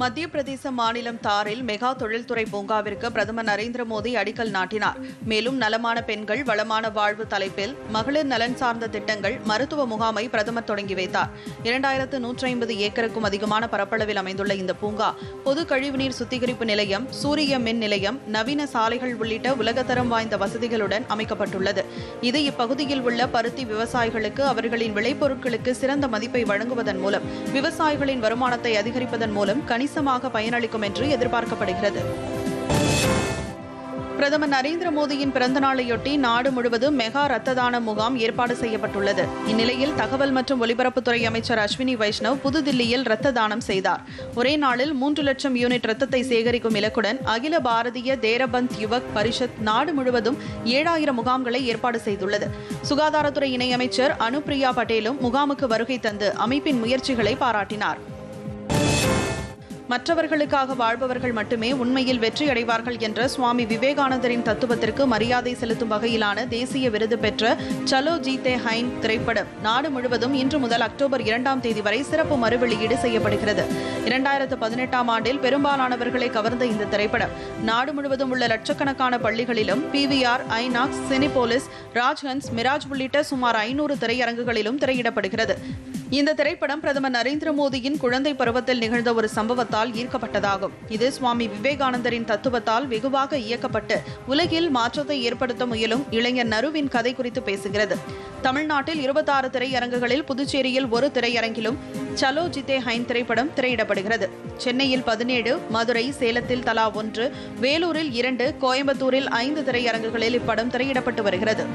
மத்திய பிரதேச மாநிலம் தாரில் மெகா தொழில்துறை பூங்காவிற்கு பிரதமர் நரேந்திர மோடி அடிக்கல் நாட்டினார். மேலும் நலமான பெண்கள் வளமான வாழ்வு தலைப்பில் மகளிர் நலன் சார்ந்த திட்டங்கள் மருத்துவ முகாமை பிரதமர் தொடங்கி வைத்தார். இரண்டாயிரத்து நூற்றி ஐம்பது ஏக்கருக்கும் அதிகமான பரப்பளவில் அமைந்துள்ள இந்த பூங்கா பொது கழிவுநீர் சுத்திகரிப்பு நிலையம் சூரிய மின் நிலையம் நவீன சாலைகள் உள்ளிட்ட உலகத்தரம் வாய்ந்த வசதிகளுடன் அமைக்கப்பட்டுள்ளது. இது இப்பகுதியில் உள்ள பருத்தி விவசாயிகளுக்கு அவர்களின் விளைபொருட்களுக்கு சிறந்த மதிப்பை வழங்குவதன் மூலம் விவசாயிகளின் வருமானத்தை அதிகரிப்பதன் மூலம் கணிசமாக பயனளிக்கும் என்று எதிர்பார்க்கப்படுகிறது. பிரதமர் நரேந்திர மோடியின் பிறந்த நாளையொட்டி நாடு முழுவதும் மெகா ரத்த தான முகாம் ஏற்பாடு செய்யப்பட்டுள்ளது. இந்நிலையில் தகவல் மற்றும் ஒலிபரப்புத்துறை அமைச்சர் அஸ்வினி வைஷ்ணவ் புதுதில்லியில் ரத்த தானம் செய்தார். ஒரே நாளில் மூன்று லட்சம் யூனிட் ரத்தத்தை சேகரிக்கும் இலக்குடன் அகில பாரதிய தேரபந்த் யுவக் பரிஷத் நாடு முழுவதும் ஏழாயிரம் முகாம்களை ஏற்பாடு செய்துள்ளது. சுகாதாரத்துறை இணையமைச்சர் அனுப்பிரியா பட்டேலும் முகாமுக்கு வருகை தந்து அமைப்பின் முயற்சிகளை பாராட்டினார். மற்றவர்களுக்காக வாழ்பவர்கள் மட்டுமே உண்மையில் வெற்றி அடைவார்கள் என்ற சுவாமி விவேகானந்தரின் தத்துவத்திற்கு மரியாதை செலுத்தும் வகையிலான தேசிய விருது பெற்ற சலோ ஜீதே ஹைன் திரைப்படம். நாடு முழுவதும் இன்று முதல் அக்டோபர் இரண்டாம் தேதி வரை சிறப்பு மறுவெளியீடு செய்யப்படுகிறது. இரண்டாயிரத்து பதினெட்டாம் ஆண்டில் பெரும்பாலானவர்களை கவர்ந்த இந்த திரைப்படம். நாடு முழுவதும் உள்ள லட்சக்கணக்கான பள்ளிகளிலும் PVR INOX Cinepolis Rajhans Miraj உள்ளிட்ட சுமார் ஐநூறு திரையரங்குகளிலும் திரையிடப்படுகிறது. இந்த திரைப்படம் பிரதமர் நரேந்திர மோடியின் குழந்தை பருவத்தில் நிகழ்ந்த ஒரு சம்பவத்தால் ஈர்க்கப்பட்டதாகும். இது சுவாமி விவேகானந்தரின் தத்துவத்தால் வெகுவாக இயக்கப்பட்டு உலகில் மாற்றத்தை ஏற்படுத்த முயலும் இளைஞர் நருவின் கதை குறித்து பேசுகிறது. தமிழ்நாட்டில் இருபத்தாறு திரையரங்குகளில் புதுச்சேரியில் ஒரு திரையரங்கிலும் சலோ ஜிதே ஹைன் திரைப்படம் திரையிடப்படுகிறது. சென்னையில் பதினேழு மதுரை சேலத்தில் தலா ஒன்று வேலூரில் இரண்டு கோயம்புத்தூரில் ஐந்து திரையரங்குகளில் இப்படம் திரையிடப்பட்டு வருகிறது.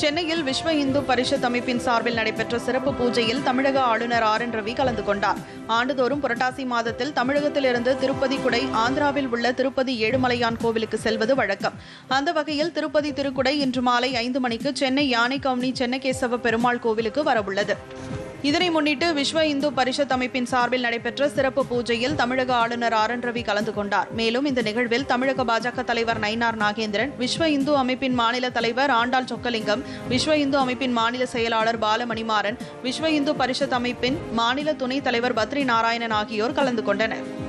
சென்னையில் விஸ்வ இந்து பரிஷத் அமைப்பின் சார்பில் நடைபெற்ற சிறப்பு பூஜையில் தமிழக ஆளுநர் ஆர் என் ரவி கலந்து கொண்டார். ஆண்டுதோறும் புரட்டாசி மாதத்தில் தமிழகத்திலிருந்து திருப்பதி குடை ஆந்திராவில் உள்ள திருப்பதி ஏழுமலையான் கோவிலுக்கு செல்வது வழக்கம். அந்த வகையில் திருப்பதி திருக்குடை இன்று மாலை ஐந்து மணிக்கு சென்னை யானை கவுனி சென்னகேசவ பெருமாள் கோவிலுக்கு வரவுள்ளது. இதனை முன்னிட்டு விஸ்வ இந்து பரிஷத் அமைப்பின் சார்பில் நடைபெற்ற சிறப்பு பூஜையில் தமிழக ஆளுநர் ஆர் என் ரவி கலந்து கொண்டார். மேலும் இந்த நிகழ்வில் தமிழக பாஜக தலைவர் நயினார் நாகேந்திரன் விஸ்வ இந்து அமைப்பின் மாநில தலைவர் ஆண்டாள் சொக்கலிங்கம் விஸ்வ இந்து அமைப்பின் மாநில செயலாளர் பாலமணிமாறன் விஸ்வ இந்து பரிஷத் அமைப்பின் மாநில துணைத் தலைவர் பத்ரி நாராயணன் ஆகியோர் கலந்து கொண்டனர்.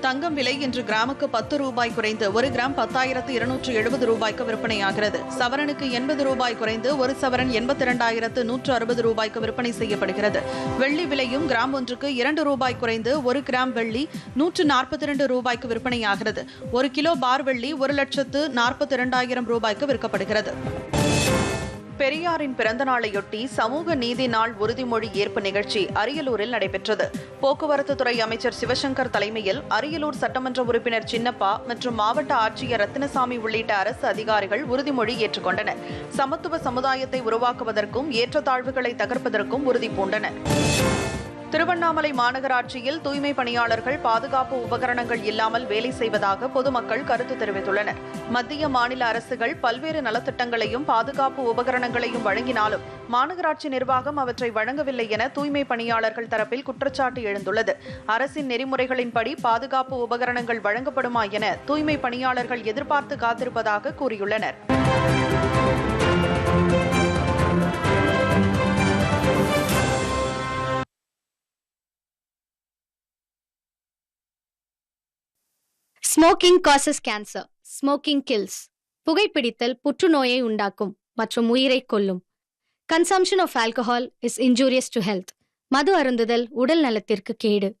தங்கம் விலை இன்று கிராமுக்கு பத்து ரூபாய் குறைந்து ஒரு கிராம் பத்தாயிரத்து இருநூற்று எழுபது ரூபாய்க்கு விற்பனையாகிறது. சவரனுக்கு எண்பது ரூபாய் குறைந்து ஒரு சவரன் எண்பத்தி இரண்டாயிரத்து நூற்று அறுபது ரூபாய்க்கு விற்பனை செய்யப்படுகிறது. வெள்ளி விலையும் கிராம் ஒன்றுக்கு இரண்டு ரூபாய் குறைந்து ஒரு கிராம் வெள்ளி நூற்று நாற்பத்தி இரண்டு ரூபாய்க்கு விற்பனையாகிறது. ஒரு கிலோ பார் வெள்ளி ஒரு லட்சத்து நாற்பத்தி இரண்டாயிரம் ரூபாய்க்கு விற்கப்படுகிறது. பெரியாரின் பிறந்த நாளையொட்டி சமூக நீதி நாள் உறுதிமொழி ஏற்பு நிகழ்ச்சி அரியலூரில் நடைபெற்றது. போக்குவரத்து துறை அமைச்சர் சிவசங்கர் தலைமையில் அரியலூர் சட்டமன்ற உறுப்பினர் சின்னப்பா மற்றும் மாவட்ட ஆட்சியர் ரத்தினசாமி உள்ளிட்ட அரசு அதிகாரிகள் உறுதிமொழி ஏற்றுக்கொண்டனர். சமத்துவ சமுதாயத்தை உருவாக்குவதற்கும் ஏற்றத்தாழ்வுகளை தகர்ப்பதற்கும் உறுதி பூண்டனர். திருவண்ணாமலை மாநகராட்சியில் தூய்மை பணியாளர்கள் பாதுகாப்பு உபகரணங்கள் இல்லாமல் வேலை செய்வதாக பொதுமக்கள் கருத்து தெரிவித்துள்ளனர். மத்திய மாநில அரசுகள் பல்வேறு நலத்திட்டங்களையும் பாதுகாப்பு உபகரணங்களையும் வழங்கினாலும் மாநகராட்சி நிர்வாகம் அவற்றை வழங்கவில்லை என தூய்மை பணியாளர்கள் தரப்பில் குற்றச்சாட்டு எழுந்துள்ளது. அரசின் நெறிமுறைகளின்படி பாதுகாப்பு உபகரணங்கள் வழங்கப்படுமா என தூய்மை பணியாளர்கள் எதிர்பார்த்து காத்திருப்பதாக கூறியுள்ளனர். Smoking causes cancer smoking kills புகைப்பிடித்தல் புற்றுநோயை உண்டாக்கும் மற்றும் உயிரை கொல்லும். Consumption of alcohol is injurious to health மது அருந்துதல் உடல் நலத்திற்கு கேடு.